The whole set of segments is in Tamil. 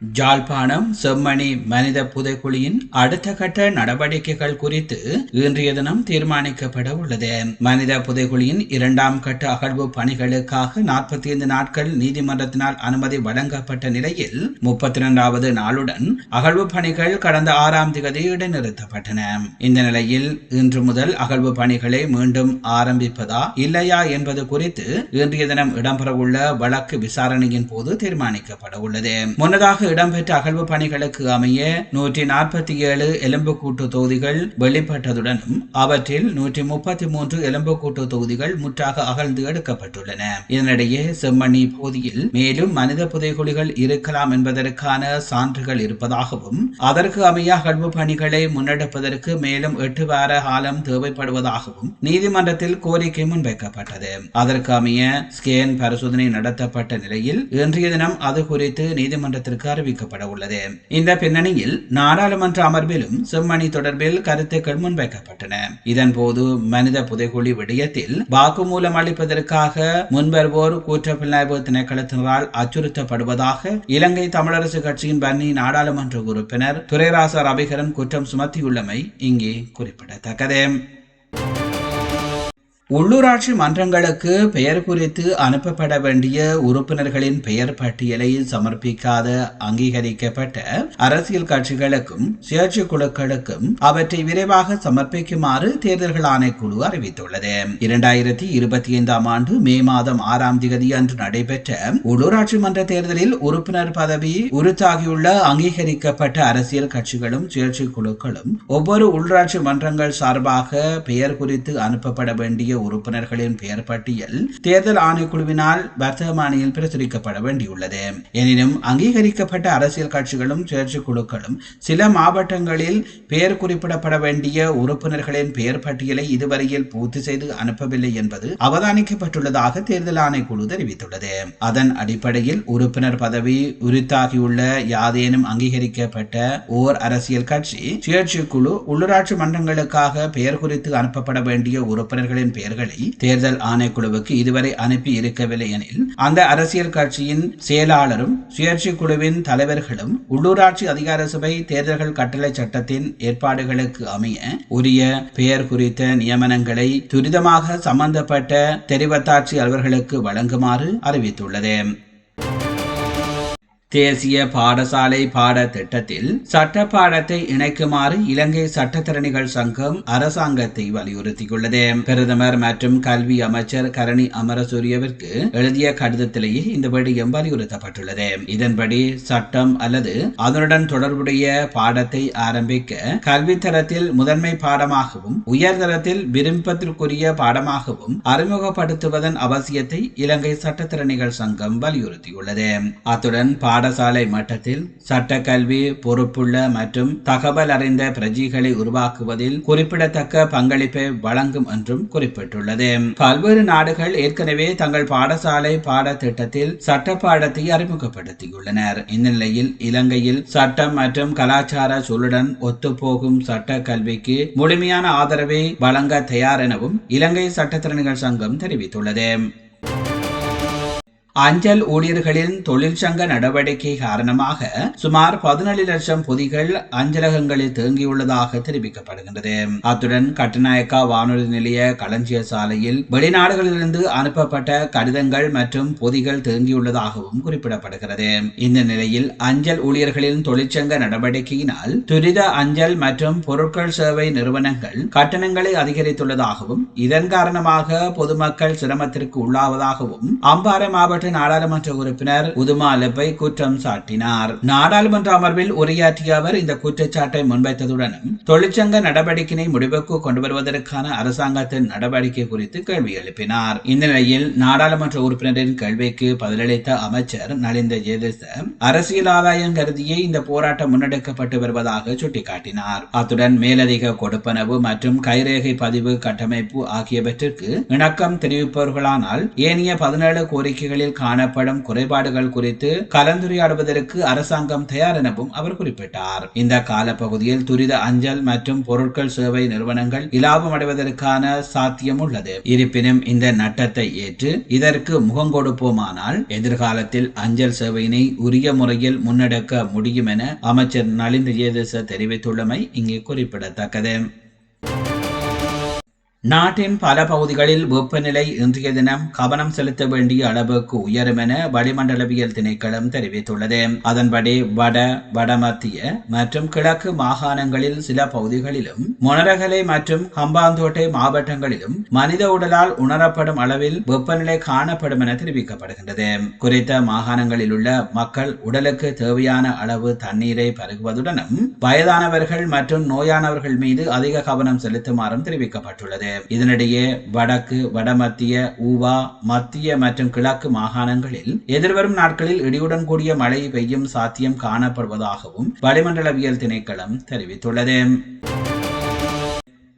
ஜாழ்ப்பாணம் செம்மணி மனித புதைக்குழியின் அடுத்த கட்ட நடவடிக்கைகள் குறித்து இன்றைய தினம் தீர்மானிக்கப்பட உள்ளது. மனித புதைக்குழியின் இரண்டாம் கட்ட அகழ்வு பணிகளுக்காக நாற்பத்தி ஐந்து நாட்கள் நீதிமன்றத்தினால் அனுமதி வழங்கப்பட்ட நிலையில் முப்பத்தி இரண்டாவது நாளுடன் அகழ்வு பணிகள் கடந்த ஆறாம் திகதி இடைநிறுத்தப்பட்டன. இந்த நிலையில் இன்று முதல் அகழ்வு பணிகளை மீண்டும் ஆரம்பிப்பதா இல்லையா என்பது குறித்து இன்றைய தினம் இடம்பெறவுள்ள வழக்கு விசாரணையின் போது தீர்மானிக்கப்பட உள்ளது. முன்னதாக இடம்பெற்ற அகழ்வு பணிகளுக்கு அமைய நூற்றி நாற்பத்தி ஏழு எலும்புக்கூட்டு தொகுதிகள் வெளிப்பட்டதுடனும் அவற்றில் நூற்றி முப்பத்தி மூன்று எலும்புக்கூட்டு தொகுதிகள் முற்றாக அகழ்ந்து எடுக்கப்பட்டுள்ளன. இதனிடையே செம்மணி பகுதியில் மேலும் மனித புதைகுழிகள் இருக்கலாம் என்பதற்கான சான்றுகள் இருப்பதாகவும் அதற்கு அமைய அகழ்வு பணிகளை முன்னெடுப்பதற்கு மேலும் எட்டு வார காலம் தேவைப்படுவதாகவும் நீதிமன்றத்தில் கோரிக்கை முன்வைக்கப்பட்டது. அதற்கு அமைய ஸ்கேன் பரிசோதனை நடத்தப்பட்ட நிலையில் இன்றைய தினம் அது குறித்து நீதிமன்றத்திற்கு அறிவிக்கப்பட உள்ளது இந்த பின்னணியில் நாடாளுமன்ற அமர்விலும் செம்மணி தொடர்பில் கருத்துக்கள் முன்வைக்கப்பட்டன. இதன்போது மனித புதைகுழி விடயத்தில் வாக்குமூலம் அளிப்பதற்காக முன்வருவோர் குற்றப்புலனாய்வு திணைக்களத்தினரால் அச்சுறுத்தப்படுவதாக இலங்கை தமிழரசு கட்சியின் பன்னி நாடாளுமன்ற உறுப்பினர் துரைராச ரவிகரன் குற்றம் சுமத்தியுள்ளமை இங்கே குறிப்பிடத்தக்கது. உள்ளூராட்சி மன்றங்களுக்கு பெயர் குறித்து அனுப்பப்பட வேண்டிய உறுப்பினர்களின் பெயர் பட்டியலை சமர்ப்பிக்காத அங்கீகரிக்கப்பட்ட அரசியல் கட்சிகளுக்கும் சுயேட்சை குழுக்களுக்கும் அவற்றை விரைவாக சமர்ப்பிக்குமாறு தேர்தல்கள் ஆணைக்குழு அறிவித்துள்ளது. இரண்டாயிரத்தி இருபத்தி ஐந்தாம் ஆண்டு மே மாதம் ஆறாம் தேதி அன்று நடைபெற்ற உள்ளூராட்சி மன்ற தேர்தலில் உறுப்பினர் பதவி உறுத்தாகியுள்ள அங்கீகரிக்கப்பட்ட அரசியல் கட்சிகளும் சுயேட்சை குழுக்களும் ஒவ்வொரு உள்ளூராட்சி மன்றங்கள் சார்பாக பெயர் குறித்து அனுப்பப்பட வேண்டிய உறுப்பினர்களின் பெயர் பட்டியல் தேர்தல் ஆணைக்குழுவினால் வர்த்தமானியில் பிரசுரிக்கப்பட வேண்டியுள்ளது. எனினும் அங்கீகரிக்கப்பட்ட அரசியல் கட்சிகளும் சுயேட்சை குழுக்களும் சில மாவட்டங்களில் பெயர் குறிப்பிடப்பட வேண்டிய உறுப்பினர்களின் பெயர் பட்டியலை இதுவரையில் பூர்த்தி செய்து அனுப்பவில்லை என்பது அவதானிக்கப்பட்டுள்ளதாக தேர்தல் ஆணைக்குழு தெரிவித்துள்ளது. அதன் அடிப்படையில் உறுப்பினர் பதவி உரித்தாகியுள்ள யாதேனும் அங்கீகரிக்கப்பட்ட ஓர் அரசியல் கட்சி சுயேட்சை குழு உள்ளூராட்சி மன்றங்களுக்காக பெயர் குறித்து அனுப்பப்பட வேண்டிய உறுப்பினர்களின் பெயர் பெயர்களை தேர்தல் ஆணைக்குழுவுக்கு இதுவரை அனுப்பி இருக்கவில்லை எனில் அந்த அரசியல் கட்சியின் செயலாளரும் சுயேட்சை குழுவின் தலைவர்களும் உள்ளூராட்சி அதிகார சபை தேர்தல்கள் கட்டளை சட்டத்தின் ஏற்பாடுகளுக்கு அமைய உரிய பெயர் குறித்த நியமனங்களை துரிதமாக சம்பந்தப்பட்ட தெரிவத்தாட்சி அலுவலர்களுக்கு வழங்குமாறு அறிவித்துள்ளது. தேசிய பாடசாலை பாட திட்டத்தில் சட்ட பாடத்தை இணைக்குமாறு இலங்கை சட்டத்தரணிகள் சங்கம் அரசாங்கத்தை வலியுறுத்தியுள்ளது. பிரதமர் மற்றும் கல்வி அமைச்சர் கரணி அமரசூரியவிற்கு எழுதிய கடிதத்திலேயே இந்த விடயம் வலியுறுத்தப்பட்டுள்ளது. இதன்படி சட்டம் அல்லது அதனுடன் தொடர்புடைய பாடத்தை ஆரம்பிக்க கல்வித்தரத்தில் முதன்மை பாடமாகவும் உயர்தரத்தில் விருப்பத்திற்குரிய பாடமாகவும் அறிமுகப்படுத்துவதன் அவசியத்தை இலங்கை சட்டத்திறனிகள் சங்கம் வலியுறுத்தியுள்ளது. அத்துடன் பாடசாலை மட்டத்தில் சட்டக்கல்வி பொறுப்புள்ள மற்றும் தகவல் அறிந்த பிரஜைகளை உருவாக்குவதில் குறிப்பிடத்தக்க பங்களிப்பை வழங்கும் என்றும் குறிப்பிட்டுள்ளது. பல்வேறு நாடுகள் ஏற்கனவே தங்கள் பாடசாலை பாடத்திட்டத்தில் சட்ட பாடத்தை அறிமுகப்படுத்தியுள்ளனர். இந்த நிலையில் இலங்கையில் சட்டம் மற்றும் கலாச்சார சூழலுடன் ஒத்துப்போகும் சட்ட கல்விக்கு முழுமையான ஆதரவை வழங்க தயார் எனவும் இலங்கை சட்டத்திறனிகள் சங்கம் தெரிவித்துள்ளது. அஞ்சல் ஊழியர்களின் தொழிற்சங்க நடவடிக்கை காரணமாக சுமார் பதினேழு லட்சம் பொதிகள் அஞ்சலகங்களில் தேங்கியுள்ளதாக தெரிவிக்கப்படுகின்றது. அத்துடன் கட்டுநாயக்கா வானொலி நிலைய களஞ்சிய சாலையில் வெளிநாடுகளிலிருந்து அனுப்பப்பட்ட கடிதங்கள் மற்றும் பொதிகள் தேங்கியுள்ளதாகவும் குறிப்பிடப்படுகிறது. இந்த நிலையில் அஞ்சல் ஊழியர்களின் தொழிற்சங்க நடவடிக்கையினால் துரித அஞ்சல் மற்றும் பொருட்கள் சேவை நிறுவனங்கள் கட்டணங்களை அதிகரித்துள்ளதாகவும் இதன் காரணமாக பொதுமக்கள் சிரமத்திற்கு உள்ளாவதாகவும் அம்பாறை மாவட்ட நாடாளுமன்ற உறுப்பினர் உதுமா லெப்பை குற்றம் சாட்டினார். நாடாளுமன்ற அமர்வில் உரையாற்றிய அவர் இந்த குற்றச்சாட்டை முன்வைத்ததுடன் தொழிற்சங்க நடவடிக்கையை முடிவுக்கு கொண்டு வருவதற்கான அரசாங்கத்தின் நடவடிக்கை குறித்து கேள்வி எழுப்பினார். இந்த நிலையில் நாடாளுமன்ற உறுப்பினரின் கேள்விக்கு பதிலளித்த அமைச்சர் நலிந்த ஜெயதிச அரசியல் ஆதாயம் கருதியே இந்த போராட்டம் முன்னெடுக்கப்பட்டு வருவதாக சுட்டிக்காட்டினார். அத்துடன் மேலதிக கொடுப்பனவு மற்றும் கைரேகை பதிவு கட்டமைப்பு ஆகியவற்றிற்கு இணக்கம் தெரிவிப்பவர்களானால் ஏனைய பதினேழு கோரிக்கைகளில் காணப்படும் குறைபாடுகள் குறித்து கலந்துரையாடுவதற்கு அரசாங்கம் தயார் எனவும் அவர் குறிப்பிட்டார். இந்த காலப்பகுதியில் துரித அஞ்சல் மற்றும் பொருட்கள் சேவை நிறுவனங்கள் இலாபம் அடைவதற்கான சாத்தியம் உள்ளது. இருப்பினும் இந்த நட்டத்தை ஏற்று இதற்கு முகம் கொடுப்போமானால் எதிர்காலத்தில் அஞ்சல் சேவையினை உரிய முறையில் முன்னெடுக்க முடியும் என அமைச்சர் நளின் தெரிவித்துள்ளமை இங்கே குறிப்பிடத்தக்கது. நாட்டின் பல பகுதிகளில் வெப்பநிலை இன்றைய தினம் கவனம் செலுத்த வேண்டிய அளவுக்கு உயரும் என வளிமண்டலவியல் திணைக்களம் தெரிவித்துள்ளது. அதன்படி வட வடமத்திய மற்றும் கிழக்கு மாகாணங்களில் சில பகுதிகளிலும் மொனரகலை மற்றும் ஹம்பாந்தோட்டை மாவட்டங்களிலும் மனித உடலால் உணரப்படும் அளவில் வெப்பநிலை காணப்படும் என தெரிவிக்கப்படுகின்றது. குறித்த மாகாணங்களில் உள்ள மக்கள் உடலுக்கு தேவையான அளவு தண்ணீரை பருகுவதுடனும் வயதானவர்கள் மற்றும் நோயானவர்கள் மீது அதிக கவனம் செலுத்துமாறும் தெரிவிக்கப்பட்டுள்ளது. இதனிடையே வடக்கு வடமத்திய ஊவா மத்திய மற்றும் கிழக்கு மாகாணங்களில் எதிர்வரும் நாட்களில் இடியுடன் கூடிய மழை பெய்யும் சாத்தியம் காணப்படுவதாகவும் வளிமண்டலவியல் திணைக்களம் தெரிவித்துள்ளது.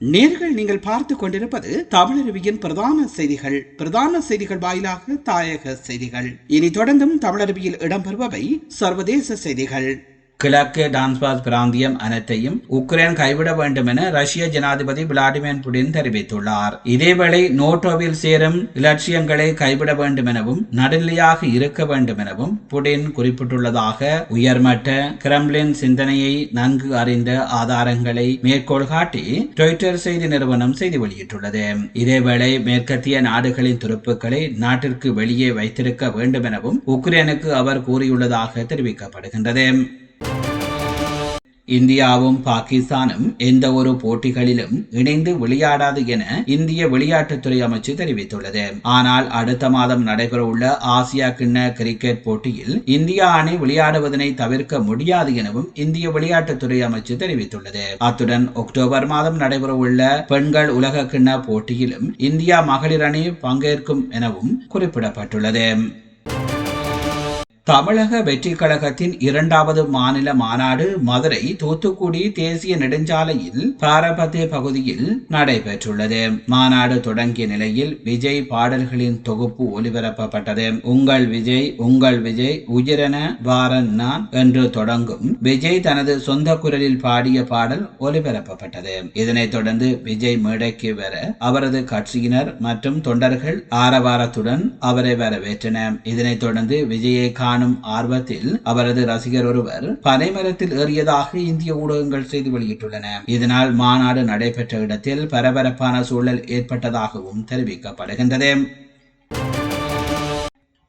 நேர்கள் நீங்கள் பார்த்து கொண்டிருப்பது தமிழருவியின் பிரதான செய்திகள். பிரதான செய்திகள் வாயிலாக தாயக செய்திகள். இனி தொடர்ந்தும் தமிழருவியில் இடம்பெறுபவை சர்வதேச செய்திகள். கிழக்கு டான்ஸ்பாஸ் பிராந்தியம் அனைத்தையும் உக்ரைன் கைவிட வேண்டும் என ரஷ்ய ஜனாதிபதி விளாடிமிர் புடின் தெரிவித்துள்ளார். இதேவேளை நோட்டோவில் சேரும் இலட்சியங்களை கைவிட வேண்டும் எனவும் நடுநிலையாக இருக்க வேண்டும் எனவும் புடின் குறிப்பிட்டுள்ளதாக உயர்மட்ட கிரம்லின் சிந்தனையை நன்கு அறிந்த ஆதாரங்களை மேற்கோள் காட்டி ட்விட்டர் செய்தி நிறுவனம் செய்தி வெளியிட்டுள்ளது. இதேவேளை மேற்கத்திய நாடுகளின் துருப்புக்களை நாட்டிற்கு வெளியே வைத்திருக்க வேண்டும் எனவும் உக்ரைனுக்கு அவர் கூறியுள்ளதாக தெரிவிக்கப்படுகின்றது. இந்தியாவும் பாகிஸ்தானும் எந்த ஒரு போட்டிகளிலும் இணைந்து விளையாடாது என இந்திய விளையாட்டுத்துறை அமைச்சு தெரிவித்துள்ளது. ஆனால் அடுத்த மாதம் நடைபெறவுள்ள ஆசியா கிண்ண கிரிக்கெட் போட்டியில் இந்தியா அணி விளையாடுவதனை தவிர்க்க முடியாது எனவும் இந்திய விளையாட்டுத்துறை அமைச்சு தெரிவித்துள்ளது. அத்துடன் அக்டோபர் மாதம் நடைபெறவுள்ள பெண்கள் உலக கிண்ண போட்டியிலும் இந்தியா மகளிர் அணி பங்கேற்கும் எனவும் குறிப்பிடப்பட்டுள்ளது. தமிழக வெற்றி கழகத்தின் இரண்டாவது மாநில மாநாடு மதுரை தூத்துக்குடி தேசிய நெடுஞ்சாலையில் பாரபத்தே பகுதியில் நடைபெற்றுள்ளது. மாநாடு தொடங்கிய நிலையில் விஜய் பாடல்களின் தொகுப்பு ஒலிபரப்பப்பட்டது. உங்கள் விஜய் உங்கள் விஜய் உயிரென வாரன் நான் என்று தொடங்கும் விஜய் தனது சொந்த குரலில் பாடிய பாடல் ஒலிபரப்பப்பட்டது. இதனைத் தொடர்ந்து விஜய் மேடைக்கு வர அவரது கட்சியினர் மற்றும் தொண்டர்கள் ஆரவாரத்துடன் அவரை வரவேற்றனர். இதனைத் தொடர்ந்து விஜயை காண காணும் ஆர்வத்தில் அவரது ரசிகர் ஒருவர் பனைமரத்தில் ஏறியதாக இந்திய ஊடகங்கள் செய்தி வெளியிட்டுள்ளன. இதனால் மாநாடு நடைபெற்ற இடத்தில் பரபரப்பான சூழல் ஏற்பட்டதாகவும் தெரிவிக்கப்படுகின்றது.